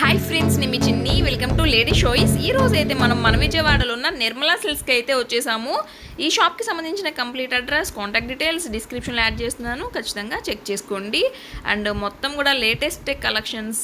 Hi friends నేను మీ చిన్ని. Welcome to lady షోయిస్ ఈ రోజు అయితే మనం మన విజయవాడలో ఉన్న నిర్మలా సిల్స్కి అయితే వచ్చేసాము. ఈ షాప్కి సంబంధించిన కంప్లీట్ అడ్రస్ కాంటాక్ట్ డీటెయిల్స్ డిస్క్రిప్షన్లో యాడ్ చేస్తున్నాను. ఖచ్చితంగా చెక్ చేసుకోండి. అండ్ మొత్తం కూడా latest collections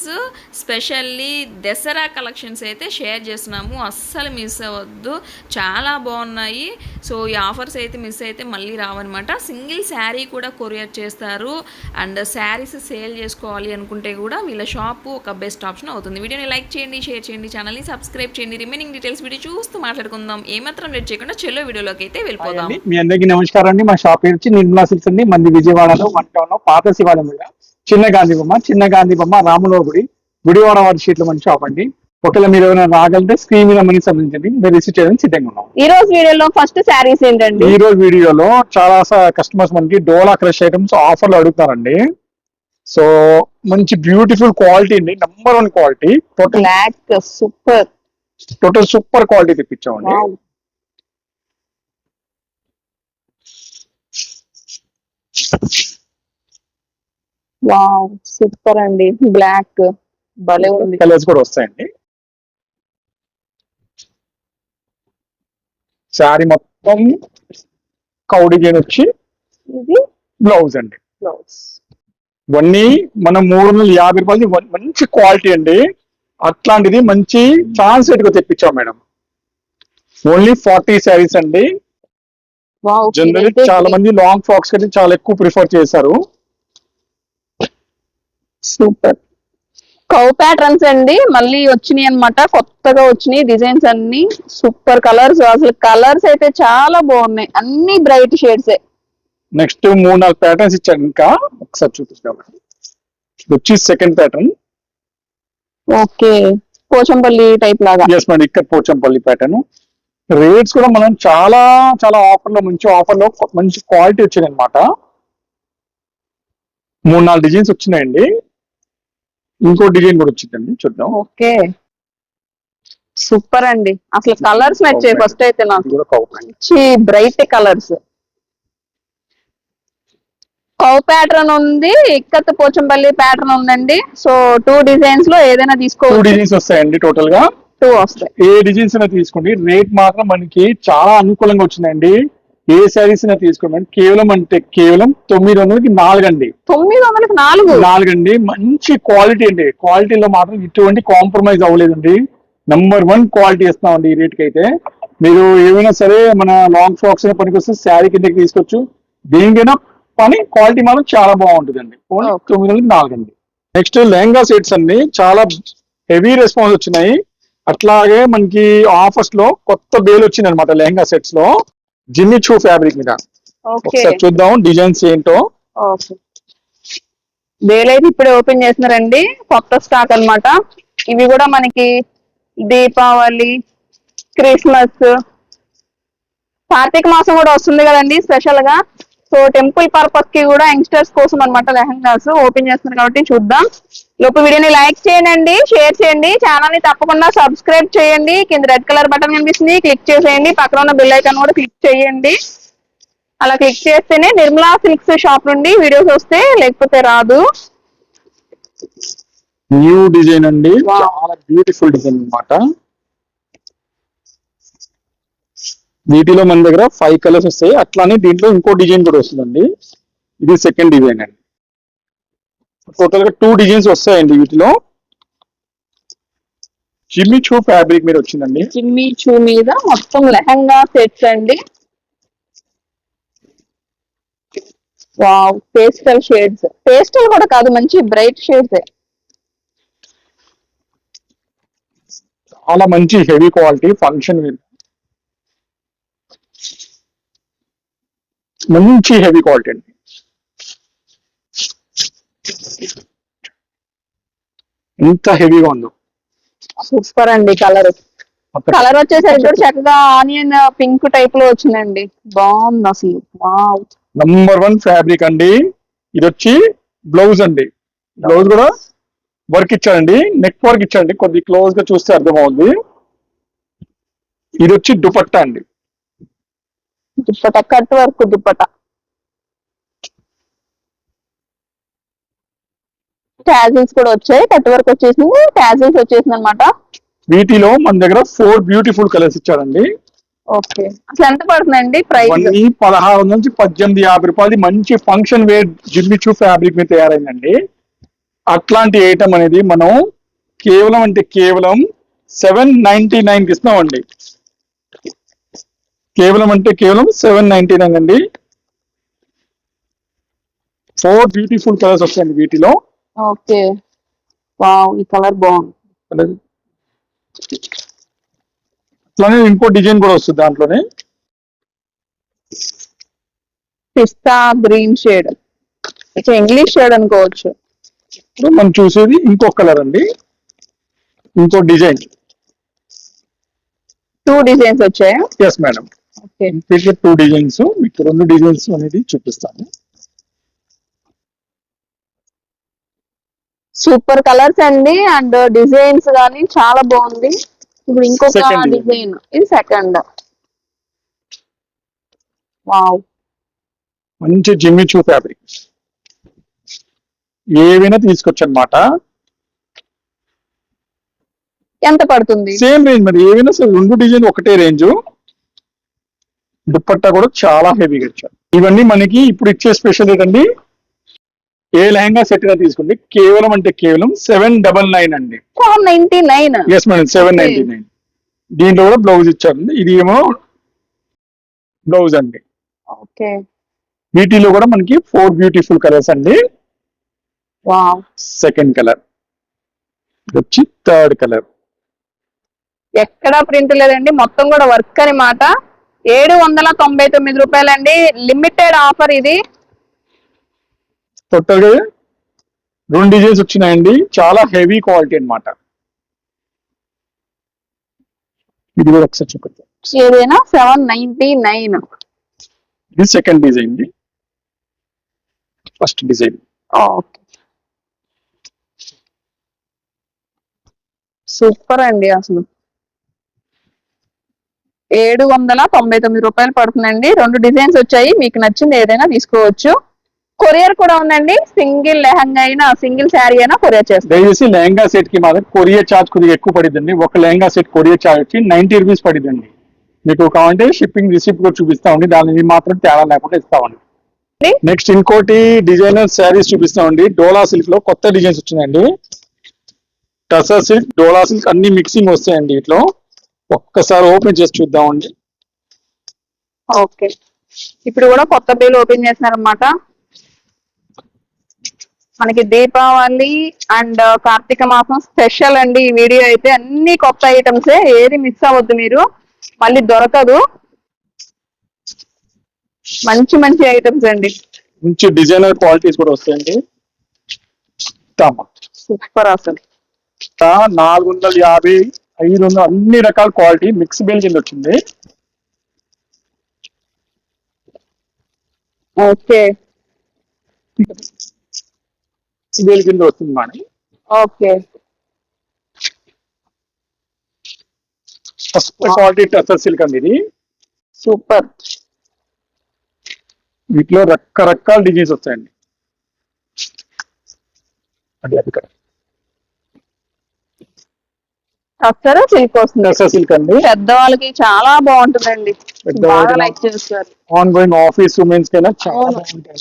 specially Dasara collections అయితే షేర్ చేస్తున్నాము. అస్సలు మిస్ అవ్వద్దు. చాలా బాగున్నాయి. సో ఈ ఆఫర్స్ అయితే మిస్ అయితే మళ్ళీ రావన్నమాట. సింగిల్ శారీ కూడా కొరియర్ చేస్తారు. అండ్ శారీస్ సేల్ చేసుకోవాలి అనుకుంటే కూడా వీళ్ళ షాపు ఒక బెస్ట్ ఆప్షన్ అవుతుంది. వీడియోని లైక్ చేయండి షేర్ చేయండి ఛానల్ని సబ్స్క్రైబ్ చేయండి. రిమైనింగ్ డీటెయిల్స్ వీడియో చూస్తూ మాట్లాడుకుందాం. ఏమాత్రం లేట్ చేయకుండా చెల్లో వీడియోలోకి అయితే వెళ్ళిపోదాం. మీ అందరికీ నమస్కారం అండి. మా షాప్ పేరు వచ్చి నిర్మలా సిల్క్స్ అండి. మంది విజయవాడలో వన్ టౌన్లో పాత శివాలయం దగ్గర చిన్న గాంధీ బొమ్మ చిన్న గాంధీ బొమ్మ రాములో గుడి గుడివాడ వారి షీట్ల మంచి షాప్ అండి. ఒకవేళ మీరు ఏమైనా రాగలితే స్క్రీన్ మీద మనకి సంబంధించింది. మీరు రిసీవ్ చేయడానికి సిద్ధంగా ఉన్నాం. ఈ రోజు వీడియోలో ఫస్ట్ శారీస్ ఏంటండి? ఈ రోజు వీడియోలో చాలా కస్టమర్స్ మనకి డోలా క్రష్ ఐటమ్స్ ఆఫర్లు అడుగుతారండి సో మంచి బ్యూటిఫుల్ క్వాలిటీ అండి. Number one quality total black super total super quality తెప్పించామండి. Wow super అండి. బ్లాక్ భలే ఉంది. కలర్స్ కూడా వస్తాయండి. శారీ మొత్తం కౌ డిజైన్ వచ్చి ఇది బ్లౌజ్ అండి. బ్లౌజ్ ఇవన్నీ మనం మూడు వందల యాభై రూపాయలు మంచి క్వాలిటీ అండి. అట్లాంటిది మంచి ఛాన్స్గా తెప్పించాం మేడం. ఓన్లీ ఫార్టీ శారీస్ అండి. వావ్ జనరల్లీ చాలా మంది లాంగ్ ఫ్రాక్స్కి చాలా ఎక్కువ ప్రిఫర్ చేశారు. సూపర్ కౌ ప్యాటర్న్స్ అండి. మళ్ళీ వచ్చినాయి అన్నమాట. కొత్తగా వచ్చినాయి డిజైన్స్ అన్ని. సూపర్ కలర్స్ అసలు కలర్స్ అయితే చాలా బాగున్నాయి. అన్ని బ్రైట్ షేడ్స్ నెక్స్ట్ మూడు నాలుగు ప్యాటర్న్స్ ఇచ్చారు ఇంకా ఒకసారి చూపిస్తాం. వచ్చి second pattern okay. Pochampally type లాగా. ఎస్ మేడం ఇక్కడ పోచంపల్లి ప్యాటర్న్ రేట్స్ కూడా మనం చాలా చాలా ఆఫర్లో మంచి ఆఫర్లో మంచి క్వాలిటీ వచ్చింది అనమాట మూడు నాలుగు డిజైన్స్ వచ్చినాయండి. ఇంకో డిజైన్ కూడా వచ్చిందండి. చూద్దాం. ఓకే. సూపర్ అండి. అసలు కలర్స్ నచ్చాయి ఫస్ట్ అయితే నాకు. బ్రైట్ కలర్స్ కౌ ప్యాటర్న్ ఉంది ఇక్కత్ పోచంపల్లి ప్యాటర్న్ ఉందండి. సో టూ డిజైన్స్లో ఏదైనా టూ తీసుకోవచ్చు డిజైన్స్ వస్తాయండి టోటల్గా. టూ వస్తాయి. ఏ డిజైన్స్ అయినా తీసుకోండి. రేట్ మాత్రం మనకి చాలా అనుకూలంగా వచ్చిందండి. ఏ శారీస్ అయినా తీసుకోండి. కేవలం అంటే కేవలం తొమ్మిది వందలకి నాలుగు అండి. తొమ్మిది వందలకి నాలుగు? నాలుగండి మంచి క్వాలిటీ అండి. క్వాలిటీలో మాత్రం ఇటువంటి కాంప్రమైజ్ అవ్వలేదండి. నంబర్ వన్ క్వాలిటీ ఇస్తామండి ఈ రేట్కి అయితే. మీరు ఏమైనా సరే మన లాంగ్ ఫ్రాక్స్ అయినా పనికి వస్తే శారీ కిందకి తీసుకోవచ్చు దేనికైనా పని క్వాలిటీ మాత్రం చాలా బాగుంటుందండి. Only Okay. తొమ్మిది వందలకి నాలుగండి నెక్స్ట్ లెహంగా సెట్స్ అండి చాలా హెవీ రెస్పాన్స్ వచ్చినాయి. అట్లాగే మనకి ఆఫర్స్లో కొత్త బేల్ వచ్చింది అనమాట లెహంగా సెట్స్లో. జిమ్మి చూ ఫ్యాబ్రిక్ మీద. ఓకే. ఒకసారి చూద్దాం డిజైన్స్ ఏంటో. ఓకే. వేలైతే ఇప్పుడే ఓపెన్ చేస్తున్నారండి. కొత్త స్టాక్ అన్నమాట. ఇవి కూడా మనకి దీపావళి క్రిస్మస్ కార్తీక మాసం కూడా వస్తుంది కదండి స్పెషల్గా సో టెంపుల్ పర్పస్కి కూడా యంగ్స్టర్స్ కోసం అన్నమాట లెహంగాస్ ఓపెన్ చేస్తున్నారు కాబట్టి చూద్దాం. లోపు వీడియోని లైక్ చేయండి షేర్ చేయండి ఛానల్ని తప్పకుండా సబ్స్క్రైబ్ చేయండి. కింద రెడ్ కలర్ బటన్ కనిపిస్తుంది క్లిక్ చేసేయండి. పక్కన ఉన్న బెల్ ఐకాన్ కూడా క్లిక్ చేయండి. అలా క్లిక్ చేస్తేనే నిర్మలా సిల్క్స్ షాప్ నుండి వీడియోస్ వస్తే లేకపోతే రాదు. న్యూ డిజైన్ అండి. చాలా బ్యూటిఫుల్ డిజైన్ అన్నమాట. వీటిలో మన దగ్గర ఫైవ్ కలర్స్ వస్తాయి. అట్లానే దీంట్లో ఇంకో డిజైన్ కూడా వస్తుందండి. ఇది సెకండ్ డిజైన్ అండి. టోటల్గా టూ డిజైన్స్ వస్తాయండి వీటిలో. జిమ్మి చూ ఫ్యాబ్రిక్ మీద వచ్చిందండి. జిమ్మి చూ మీద మొత్తం లెహంగా సెట్స్ అండి. వావ్ పేస్టల్ షేడ్స్ పేస్టల్ కూడా కాదు మంచి బ్రైట్ షేడ్స్ చాలా మంచి హెవీ క్వాలిటీ ఫంక్షన్ మంచి హెవీ క్వాలిటీ అండి. ఎంత హెవీగా ఉందో. సూపర్ అండి కలర్ కలర్ వచ్చేసరికి కూడా చక్కగా ఆనియన్ పింక్ టైప్లో వచ్చిందండి. బాగుంది అసలు. నంబర్ వన్ ఫ్యాబ్రిక్ అండి. ఇది వచ్చి బ్లౌజ్ అండి. బ్లౌజ్ కూడా వర్క్ ఇచ్చాడండి. నెక్ వర్క్ ఇచ్చాడండి. కొద్ది క్లోజ్గా చూస్తే అర్థమవుతుంది ఇది వచ్చి దుపట్టా అండి. Dupatta cut work dupatta. Tassels కూడా వచ్చాయి కట్ వర్క్ వచ్చేసింది. ట్యాజిల్స్ వచ్చేసింది అనమాట వీటిలో మన దగ్గర ఫోర్ బ్యూటిఫుల్ కలర్స్ ఇచ్చారండి ఓకే. అసలు ఎంత పడుతుందండి ప్రైస్? పదహారు వందల నుంచి పద్దెనిమిది యాభై రూపాయలు మంచి ఫంక్షన్ వేర్ జిమ్మిచూ ఫ్యాబ్రిక్ మీద తయారైందండి. అట్లాంటి ఐటమ్ అనేది మనం కేవలం అంటే కేవలం సెవెన్ నైన్టీ నైన్ ఇస్తున్నామండి. కేవలం అంటే కేవలం సెవెన్ నైన్టీ నైన్ అండి. ఫోర్ బ్యూటిఫుల్ కలర్స్ వస్తాయండి వీటిలో. ఓకే. వావ్ ఈ కలర్ బాగుంది. అట్లానే ఇంకో డిజైన్ కూడా వస్తుంది దాంట్లోనే. పిస్తా గ్రీన్ షేడ్. ఇంగ్లీష్ షేడ్ అనుకోవచ్చు. ఇప్పుడు మనం చూసేది ఇంకో కలర్ అండి. ఇంకో డిజైన్. టూ డిజైన్స్ వచ్చాయి? ఎస్ మేడం ఇంటికి టూ డిజైన్స్ మీకు రెండు డిజైన్స్ అనేది చూపిస్తాను. సూపర్ కలర్స్ అండి అండ్ డిజైన్స్ గానీ చాలా బాగుంది. ఇప్పుడు ఇంకొక. డిజైన్ ఇది సెకండ్ వావ్ మంచి జిమ్మిచూ ఫ్యాబ్రిక్ ఏవైనా తీసుకోవచ్చు అనమాట ఎంత పడుతుంది? సేమ్ రేంజ్ మరి ఏవైనా రెండు డిజైన్ ఒకటే రేంజ్ దుప్పట్టా కూడా చాలా హెవీగా ఇచ్చారు. ఇవన్నీ మనకి ఇప్పుడు ఇచ్చే స్పెషల్ ఏంటండి? ఏ లెహంగా సెట్గా తీసుకోండి? కేవలం అంటే కేవలం సెవెన్ డబల్ నైన్ అండి. Yes madam seven. Ninety nine. దీంట్లో కూడా బ్లౌజ్ ఇచ్చారండి. ఇది ఏమో బ్లౌజ్ అండి. ఓకే. వీటిలో కూడా మనకి ఫోర్ బ్యూటిఫుల్ కలర్స్ అండి. వావ్. Second colour. వచ్చి థర్డ్ కలర్. ఎక్కడా ప్రింట్ లేదండి. మొత్తం కూడా వర్క్ అన్నమాట ఏడు వందల తొంభై తొమ్మిది రూపాయలండి. లిమిటెడ్ ఆఫర్ ఇది. టోటల్ రెండు డిజైన్స్ వచ్చినాయండి. చాలా హెవీ క్వాలిటీ అన్నమాట. ఇది కూడా ఒకసారి చూపిస్తాం ఏదైనా సెవెన్ నైన్టీ నైన్. ఇది second design first design okay. Super అండి అసలు. ఏడు వందల తొంభై తొమ్మిది రూపాయలు పడుతుందండి. రెండు డిజైన్స్ వచ్చాయి. మీకు నచ్చింది ఏదైనా తీసుకోవచ్చు. కొరియర్ కూడా ఉందండి. సింగిల్ లెహంగా అయినా సింగిల్ శారీ అయినా కొరియర్ చేస్తాం. దయచేసి లెహంగా సెట్కి మాత్రం కొరియర్ చార్జ్ కొద్దిగా ఎక్కువ పడిద్దండి. ఒక లెహంగా సెట్ కొరియర్ చార్జ్ వచ్చి నైన్టీ రూపీస్ పడిద్దండి. మీకు కావాలంటే షిప్పింగ్ రిసిప్ట్ కూడా చూపిస్తామండి. దాని మాత్రం తేడా లేకుండా ఇస్తామండి. నెక్స్ట్ ఇంకోటి డిజైనర్ శారీస్ చూపిస్తామండి. డోలా సిల్క్లో కొత్త డిజైన్స్ వచ్చినాయండి. టసా సిల్క్ డోలా సిల్క్ అన్ని మిక్సింగ్ వస్తాయండి వీటిలో ఒక్కసారి ఓపెన్ చేసి చూద్దామండి. ఓకే. ఇప్పుడు కూడా కొత్త బిల్ ఓపెన్ చేస్తున్నారన్నమాట. మనకి దీపావళి అండ్ కార్తీక మాసం స్పెషల్ అండి ఈ వీడియో అయితే. అన్ని కొత్త ఐటమ్స్ ఏది మిస్ అవ్వద్దు మీరు. మళ్ళీ దొరకదు. మంచి మంచి ఐటమ్స్ అండి. మంచి డిజైనర్ క్వాలిటీస్ కూడా వస్తాయండి. సూపర్ అసలు. నాలుగు వందల యాభై ఐదు వందల అన్ని రకాల క్వాలిటీ మిక్స్ బిల్ కింద వచ్చింది. ఓకే. బిల్ కింద వస్తుంది madam okay. First quality tussar silk అండి ఇది. సూపర్. వీటిలో రకరకాల డిజైన్స్ వస్తాయండి. అది అది అసలు సిల్క్ వస్తుంది? సిల్క్ అండి. పెద్దవాళ్ళకి చాలా బాగుంటుందండి. బాగా లైక్ చేస్తారు. ఆన్ గోయింగ్ ఆఫీస్ ఉమెన్స్ కైనా చాలా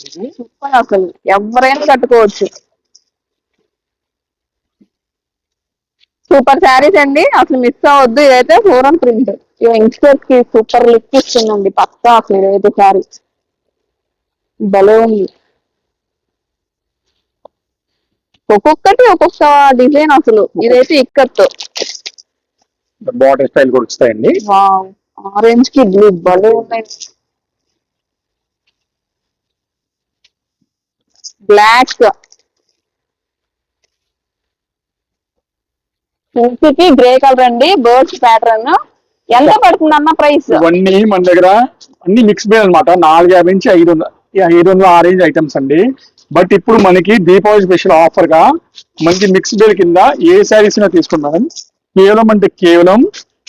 ఇది సూపర్ అసలు. ఎవరైనా కట్టుకోవచ్చు. సూపర్ శారీస్ అండి. అసలు మిస్ అవ్వద్దు. ఇదైతే ఫోరం ప్రింట్. యంగ్స్టర్స్కి సూపర్ లుక్ ఇస్తుందండి. పక్కా అసలు ఇదైతే శారీ. భలే ఉంది. ఒక్కొక్కటి ఒక్కొక్క డిజైన్ అసలు. ఇదైతే ఇక్కత్తో బార్డర్ స్టైల్ కూడా వస్తాయండి. ఆరెంజ్కి బ్లూ భలే ఉన్నాయి. బ్లాక్కి గ్రే కలర్ అండి బర్డ్స్ ప్యాటర్న్ ఎంత పడుతుంది అన్న ప్రైస్ ఇవన్నీ మన దగ్గర అన్ని మిక్స్ బిల్ అనమాట నాలుగు యాభై నుంచి ఐదు వందల ఐదు వందల ఆ రేంజ్ ఐటమ్స్ అండి. బట్ ఇప్పుడు మనకి దీపావళి స్పెషల్ ఆఫర్గా మంచి మిక్స్ బిల్ కింద ఏ శారీస్ తీసుకున్నాం కేవలం అంటే కేవలం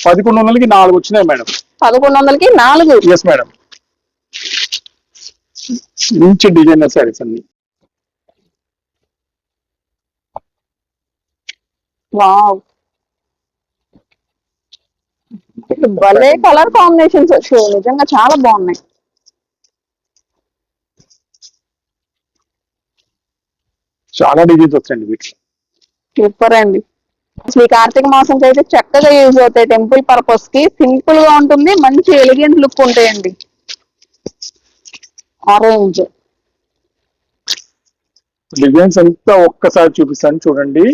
పదకొండు వందలకి నాలుగు వచ్చినాయి మేడం. పదకొండు వందలకి నాలుగు? ఎస్ మేడం మంచి డిజైనర్ శారీస్ అండి వావ్ భలే కలర్ కాంబినేషన్స్ వచ్చాయి. నిజంగా చాలా బాగున్నాయి. చాలా డిజైన్స్ వచ్చాయండి వీటిలో. సూపర్ అండి. అసలు ఈ కార్తీక మాసంకి అయితే చక్కగా యూజ్ అవుతాయి. టెంపుల్ పర్పస్కి సింపుల్గా ఉంటుంది మంచి ఎలిగెంట్ లుక్ ఉంటాయండి. ఆరెంజ్ డిజైన్స్ అంతా ఒక్కసారి చూపిస్తాను చూడండి.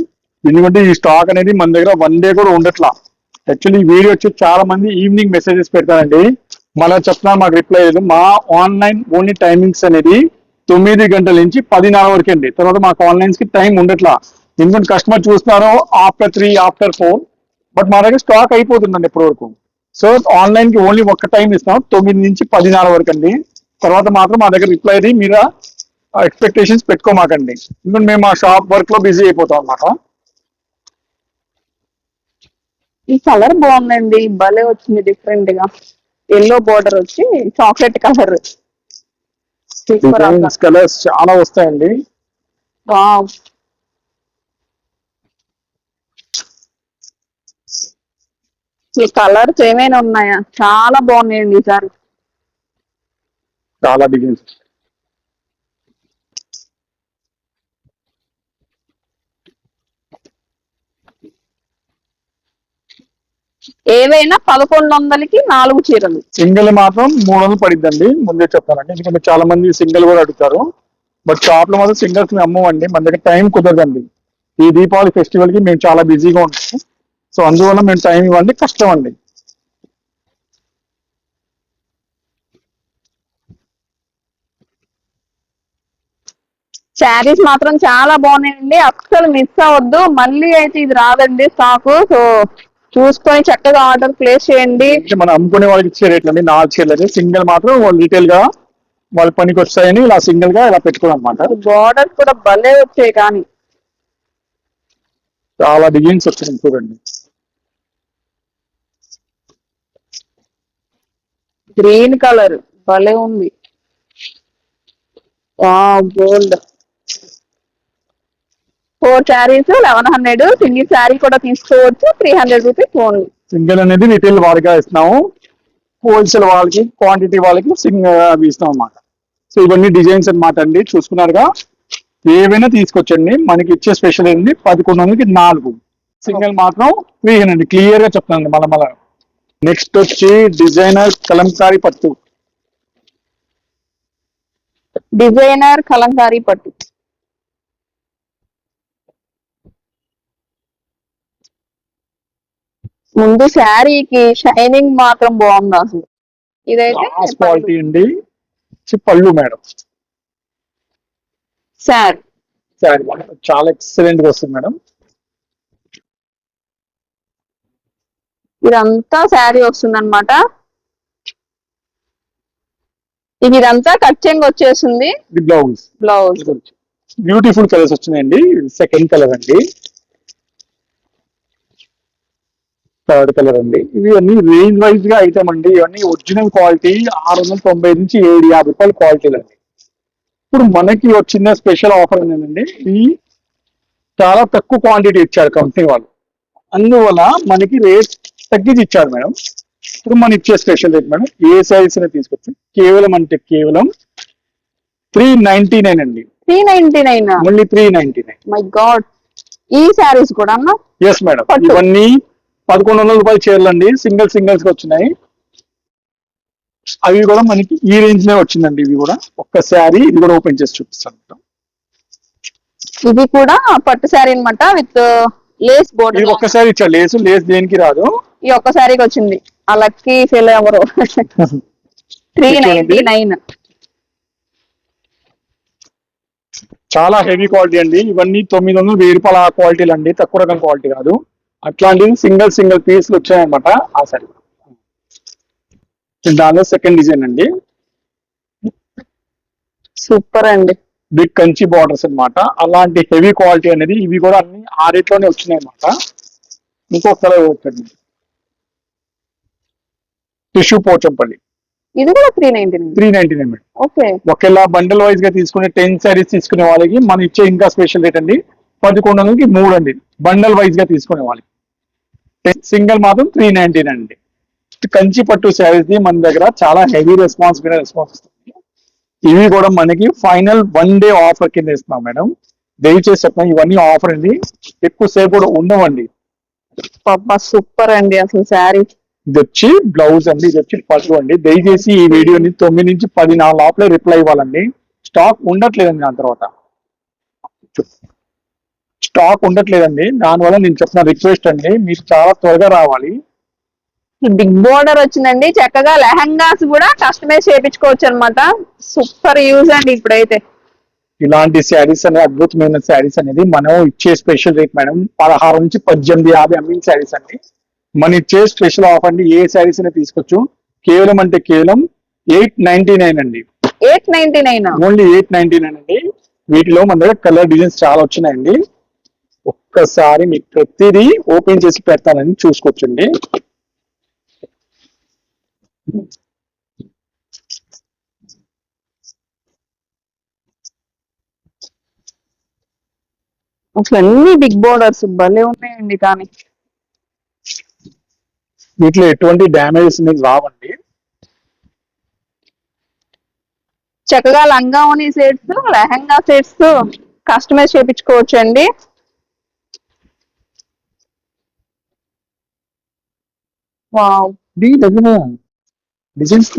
ఎందుకంటే ఈ స్టాక్ అనేది మన దగ్గర వన్ డే కూడా ఉండట్లా. యాక్చువల్లీ వీడియో వచ్చి చాలా మంది ఈవినింగ్ మెసేజెస్ పెడతారండి. మళ్ళీ చెప్తున్నా మాకు రిప్లై లేదు. మా ఆన్లైన్ ఓన్లీ టైమింగ్స్ అనేది తొమ్మిది గంటల నుంచి పదిన్నర వరకు అండి. తర్వాత మాకు ఆన్లైన్స్కి టైం ఉండట్లా. ఎందుకంటే కస్టమర్ చూస్తున్నారు after three after four but మా దగ్గర స్టాక్ అయిపోతుందండి ఇప్పటి వరకు సో ఆన్లైన్కి ఓన్లీ ఒక్క టైం ఇస్తాం. తొమ్మిది నుంచి పదిన్నర వరకు అండి. తర్వాత మాత్రం మా దగ్గర రిప్లై అది మీరు ఎక్స్పెక్టేషన్స్ పెట్టుకోమాకండి. ఎందుకంటే మేము మా షాప్ వర్క్లో బిజీ అయిపోతాం అన్నమాట. ఈ కలర్ బాగుందండి. భలే వచ్చింది డిఫరెంట్గా. ఎల్లో బోర్డర్ వచ్చి చాక్లెట్ కలర్ కలర్స్ చాలా వస్తాయండి. ఈ కలర్స్ ఏమైనా ఉన్నాయా? చాలా బాగున్నాయండి ఈసారి చాలా డిజైన్స్. ఏవైనా పదకొండు వందలకి నాలుగు చీరలు. సింగిల్ మాత్రం మూడు వందలు పడిద్దండి. ముందే చెప్తానండి. ఎందుకంటే చాలా మంది సింగిల్ కూడా అడుగుతారు. బట్ షాప్లో మాత్రం సింగిల్స్ మేము అమ్మవండి. మన దగ్గర టైం కుదరదండి. ఈ దీపావళి ఫెస్టివల్కి మేము చాలా బిజీగా ఉంటాం సో అందువల్ల మేము టైం ఇవ్వండి కష్టం అండి శారీస్ మాత్రం చాలా బాగున్నాయండి. అస్సలు మిస్ అవ్వద్దు. మళ్ళీ అయితే ఇది రాదండి స్టాక్ సో చూసుకొని చక్కగా ఆర్డర్ ప్లేస్ చేయండి. మనం అమ్ముకునే వాళ్ళకి ఇచ్చే రేట్లు అండి నాలుగు చీరలు సింగిల్ మాత్రం వాళ్ళు రీటైల్గా వాళ్ళ పనికి వస్తాయని ఇలా సింగిల్గా ఇలా పెట్టుకోవాలి అనమాట బార్డర్స్ కూడా భలే వచ్చాయి కానీ. చాలా డిజైన్స్ వచ్చాయి చూడండి. గ్రీన్ కలర్ భలే ఉంది. Gold. Four saris eleven hundred single sari కూడా తీసుకోవచ్చు. Three hundred rupees only single అనేది రిటైల్ వారిగా ఇస్తున్నాము. హోల్సేల్ వాళ్ళకి క్వాంటిటీ వాళ్ళకి సింగిల్ అవి ఇస్తాం అన్నమాట. సో ఇవన్నీ డిజైన్స్ అన్నమాట అండి. చూసుకున్నారుగా? ఏవైనా తీసుకొచ్చండి. మనకి ఇచ్చే స్పెషల్ ఏంటి పదకొండు వందలకి నాలుగు. సింగిల్ మాత్రం త్రీ హండ్రెడ్ క్లియర్గా చెప్తానండి మళ్ళీ మళ్ళీ. నెక్స్ట్ వచ్చి డిజైనర్ కలంకారీ పట్టు. డిజైనర్ కలంకారీ పట్టు. ముందు శారీకి షైనింగ్ మాత్రం బాగుంది అసలు. ఇదైతే క్వాలిటీ అండి. పళ్ళు మేడం. శారీ శారీ చాలా ఎక్సలెంట్గా వస్తుంది మేడం. ఇదంతా శారీ వస్తుంది అనమాట ఇది ఇదంతా కచ్చెంగ్ వచ్చేస్తుంది. ఇది బ్లౌజ్. బ్లౌజ్. బ్యూటిఫుల్ కలర్స్ వచ్చినాయండి. సెకండ్ కలర్ అండి. థర్డ్ కలర్ అండి. ఇవి అన్ని రేంజ్ వైజ్గా ఐటమ్ అండి. ఇవన్నీ ఒరిజినల్ క్వాలిటీ ఆరు వందల తొంభై నుంచి ఏడు యాభై రూపాయల క్వాలిటీలు అండి ఇప్పుడు మనకి వచ్చిన స్పెషల్ ఆఫర్ ఏంటంటే ఈ చాలా తక్కువ క్వాంటిటీ ఇచ్చారు కంపెనీ వాళ్ళు. అందువల్ల మనకి రేట్ తగ్గించి ఇచ్చారు మేడం. ఇప్పుడు మనం ఇచ్చే స్పెషల్ రేట్ మేడం ఏ సైజ్ తీసుకొచ్చి? కేవలం అంటే కేవలం త్రీ నైన్టీ నైన్ అండి. Three ninety nine only three ninety nine my god ఈ శారీస్ కూడా ఎస్ మేడం. ఇవన్నీ పదకొండు వందల రూపాయల చీరలు అండి సింగిల్ సింగిల్స్ వచ్చినాయి. అవి కూడా మనకి ఈ రేంజ్లో వచ్చిందండి. ఇవి కూడా ఒక్క శారీ ఇది కూడా ఓపెన్ చేసి చూపిస్తాను. ఇది కూడా పట్టు శారీ అన్నమాట విత్ లేస్ ఇది బోర్డర్ ఒక్క శారీ ఇచ్చాడు లేసు లేస్ దేనికి రాదు. ఈ ఒక్క శారీకి వచ్చింది. ఆ లక్కీ ఫీల్ ఎవరు? Three ninety nine. చాలా హెవీ క్వాలిటీ అండి. ఇవన్నీ తొమ్మిది వందలు వెయ్యి రూపాయల క్వాలిటీలు అండి తక్కువ రకం క్వాలిటీ కాదు. అట్లాంటివి సింగిల్ సింగిల్ పీస్లు వచ్చాయన్నమాట ఆ శారీ. దానిలో సెకండ్ డిజైన్ అండి. సూపర్ అండి. బిగ్ కంచి బార్డర్స్ అన్నమాట. అలాంటి హెవీ క్వాలిటీ అనేది ఇవి కూడా అన్ని ఆ రేట్లోనే వచ్చినాయి అన్నమాట ఇంకొక కలర్ వచ్చండి టిష్యూ పోచంపల్లి. ఇది కూడా three ninety nine. Three ninety nine madam. Okay. ఒకేలా బండల్ వైజ్గా తీసుకునే టెన్ శారీస్ తీసుకునే వాళ్ళకి మనం ఇచ్చే ఇంకా స్పెషల్ రేట్ అండి. పదకొండు వందలకి మూడు అండి. బండల్ వైజ్గా తీసుకునే వాళ్ళకి. సింగిల్ మాత్రం త్రీ నైన్టీ అండి. కంచి పట్టు శారీస్ ది మన దగ్గర చాలా హెవీ రెస్పాన్స్ మీద రెస్పాన్స్ వస్తుంది. ఇవి కూడా మనకి ఫైనల్ వన్ డే ఆఫర్ కింద ఇస్తున్నాం మేడం. దయచేసి చెప్తాం ఇవన్నీ ఆఫర్ అండి. ఎక్కువ సేపు కూడా ఉండవండి. సూపర్ అండి అసలు శారీ. ఇది వచ్చి బ్లౌజ్ అండి ఇది వచ్చి పట్టు అండి. దయచేసి ఈ వీడియోని తొమ్మిది నుంచి పది నాలుగు లోపలే రిప్లై ఇవ్వాలండి. స్టాక్ ఉండట్లేదండి దాని తర్వాత. స్టాక్ ఉండట్లేదండి. దానివల్ల నేను చెప్తున్న రిక్వెస్ట్ అండి మీరు చాలా త్వరగా రావాలి. బిగ్ బోర్డర్ వచ్చిందండి. చక్కగా లెహంగాస్ కూడా కస్టమైజ్ చేయించుకోవచ్చు అనమాట సూపర్ యూజ్ అండి ఇప్పుడైతే. ఇలాంటి శారీస్ అనే అద్భుతమైన శారీస్ అనేది మనం ఇచ్చే స్పెషల్ రేట్ మేడం పదహారు నుంచి పద్దెనిమిది యాభై అమ్మిన శారీస్ అండి. మన ఇచ్చే స్పెషల్ ఆఫర్ అండి ఏ శారీస్ అయినా తీసుకోవచ్చు. కేవలం అంటే కేవలం ఎయిట్ నైన్టీ నైన్ అండి. Eight ninety nine only eight ninety nine అండి. వీటిలో మన దగ్గర కలర్ డిజైన్స్ చాలా వచ్చినాయండి. ఒక్కసారి మీకు ప్రతిదీ ఓపెన్ చేసి పెడతానని చూసుకోవచ్చండి. అసలు అన్ని బిగ్ బోర్డర్స్ భలే ఉన్నాయండి కానీ. వీటిలో ఎటువంటి డ్యామేజెస్ మీకు రావండి. చక్కగా లంగా ఓని సెట్స్ లెహంగా సెట్స్ కస్టమైజ్ చేయించుకోవచ్చు అండి వావ్ ఇది దగ్గర డిజైన్స్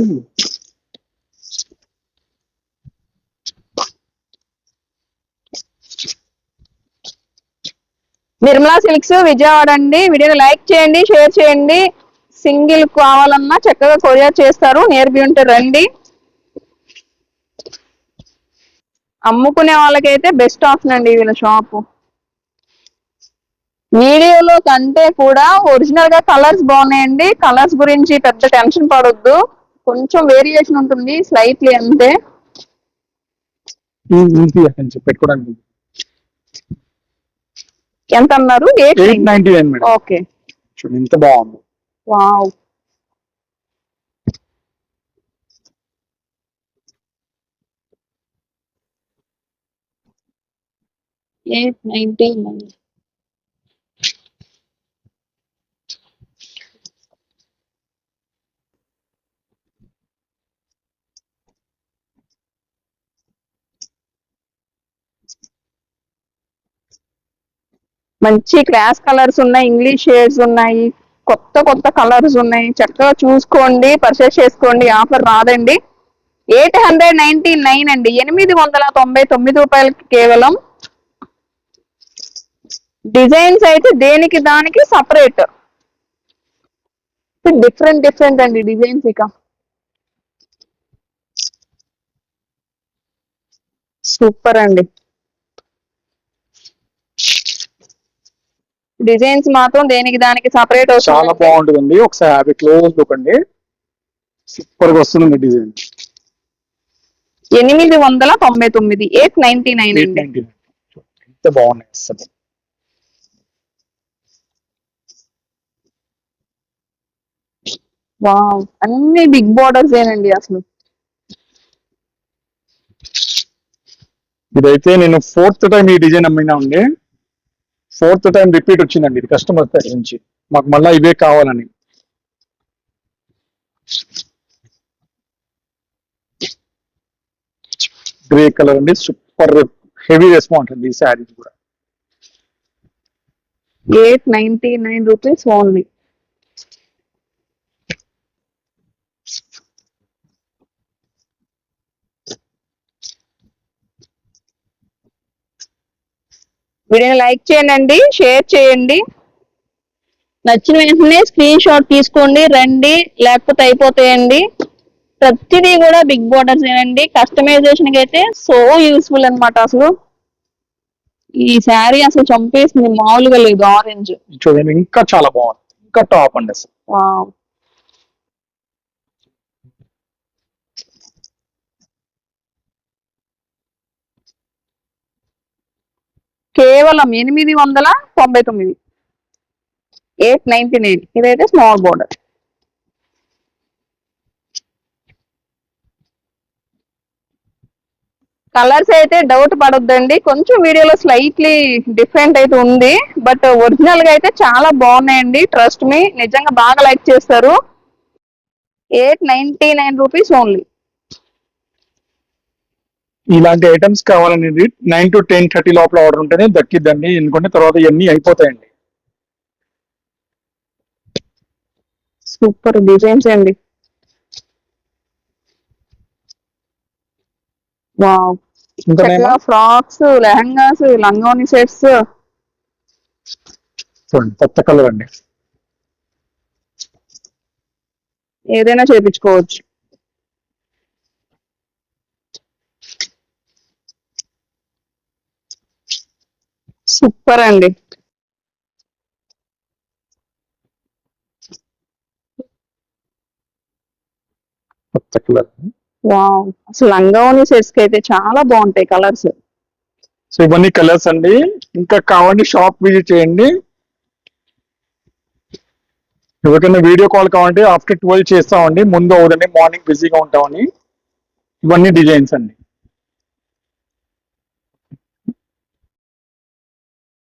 నిర్మలా సిల్క్స్ విజయవాడ అండి. వీడియోని లైక్ చేయండి షేర్ చేయండి. సింగిల్ కావాలన్నా చక్కగా కొరియర్ చేస్తారు. నియర్ బి ఉంటే రండి. అమ్ముకునే వాళ్ళకైతే బెస్ట్ ఆప్షన్ అండి వీళ్ళ షాపు వీడియోలో కంటే కూడా ఒరిజినల్గా కలర్స్ బాగున్నాయండి. కలర్స్ గురించి పెద్ద టెన్షన్ పడొద్దు. కొంచెం వేరియేషన్ ఉంటుంది స్లైట్లీ అంతే. పెట్టుకోవడానికి ఎంత అన్నారు? Eight ninety nine madam. Okay చూడండి ఎంత బాగుంది. వావ్ ఎయిట్ నైన్టీ నైన్ మంచి క్రాస్ కలర్స్ ఉన్నాయి ఇంగ్లీష్ షేడ్స్ ఉన్నాయి కొత్త కొత్త కలర్స్ ఉన్నాయి. చక్కగా చూసుకోండి పర్చేస్ చేసుకోండి ఆఫర్ రాదండి. ఎయిట్ హండ్రెడ్ నైన్టీ నైన్ అండి. ఎనిమిది వందల తొంభై తొమ్మిది రూపాయలకి కేవలం డిజైన్స్ అయితే దేనికి దానికి సపరేట్ డిఫరెంట్ డిఫరెంట్ అండి డిజైన్స్ ఇక. సూపర్ అండి. డిజైన్స్ మాత్రం దేనికి దానికి సపరేట్ చాలా బాగుంటుందండి. ఒకసారి యాభై క్లోజ్ లుక్ అండి. సూపర్గా వస్తుంది డిజైన్. ఎనిమిది వందల తొంభై తొమ్మిది ఎయిట్ నైన్టీ నైన్ అండి. ఎంత బాగున్నాయి అసలు. వావ్. అన్ని బిగ్ బోర్డర్స్ ఏనండి అసలు. ఇదైతే నేను ఫోర్త్ టైం ఈ డిజైన్ అమ్మినా ఉండి ఫోర్త్ టైం రిపీట్ వచ్చిందండి ఇది కస్టమర్ దగ్గర నుంచి. మాకు మళ్ళీ ఇవే కావాలని. గ్రే కలర్ అండి సూపర్ హెవీ రెస్పాన్స్ అండి ఈ శారీ కూడా. Eight ninety nine rupees only వీడియోని లైక్ చేయండి షేర్ చేయండి. నచ్చిన వెంటనే స్క్రీన్ షాట్ తీసుకోండి రండి లేకపోతే అయిపోతాయండి. ప్రతిదీ కూడా బిగ్ బోర్డర్స్ ఏనండి. కస్టమైజేషన్కి అయితే సో యూస్ఫుల్ అన్నమాట అసలు. ఈ శారీ అసలు చంపేసింది మామూలుగా లేదు ఆరెంజ్ చూడండి ఇంకా చాలా బాగుంది. ఇంకా టాప్ అండి అసలు. కేవలం ఎనిమిది వందల తొంభై తొమ్మిది. ఎయిట్ నైన్టీ నైన్ ఇదైతే స్మాల్ బోర్డర్ కలర్స్ అయితే డౌట్ పడొద్దండి. కొంచెం వీడియోలో స్లైట్లీ డిఫరెంట్ అయితే ఉంది. బట్ ఒరిజినల్గా అయితే చాలా బాగున్నాయండి. ట్రస్ట్ మీ నిజంగా బాగా లైక్ చేస్తారు. Eight ninety nine rupees only ఇలాంటి ఐటమ్స్ కావాలనేది నైన్ టు టెన్ థర్టీ లోపల ఆర్డర్ ఉంటేనే దక్కిద్దండి ఎందుకంటే తర్వాత ఇవన్నీ అయిపోతాయండి. సూపర్ డిజైన్స్ అండి. ఫ్రాక్స్ లెహంగాస్ లంగోని సెట్స్. చూడండి కొత్త కలర్ అండి. ఏదైనా చేపించుకోవచ్చు. సూపర్ అండి. వావ్ అసలు లంగావోని సెట్స్కి అయితే చాలా బాగుంటాయి కలర్స్. సో ఇవన్నీ కలర్స్ అండి. ఇంకా కావండి షాప్ విజిట్ చేయండి. ఎవరికైనా వీడియో కాల్ కావాలంటే ఆఫ్టర్ ట్వెల్వ్ చేస్తామండి. ముందు అవుదండి మార్నింగ్ బిజీగా ఉంటామని. ఇవన్నీ డిజైన్స్ అండి.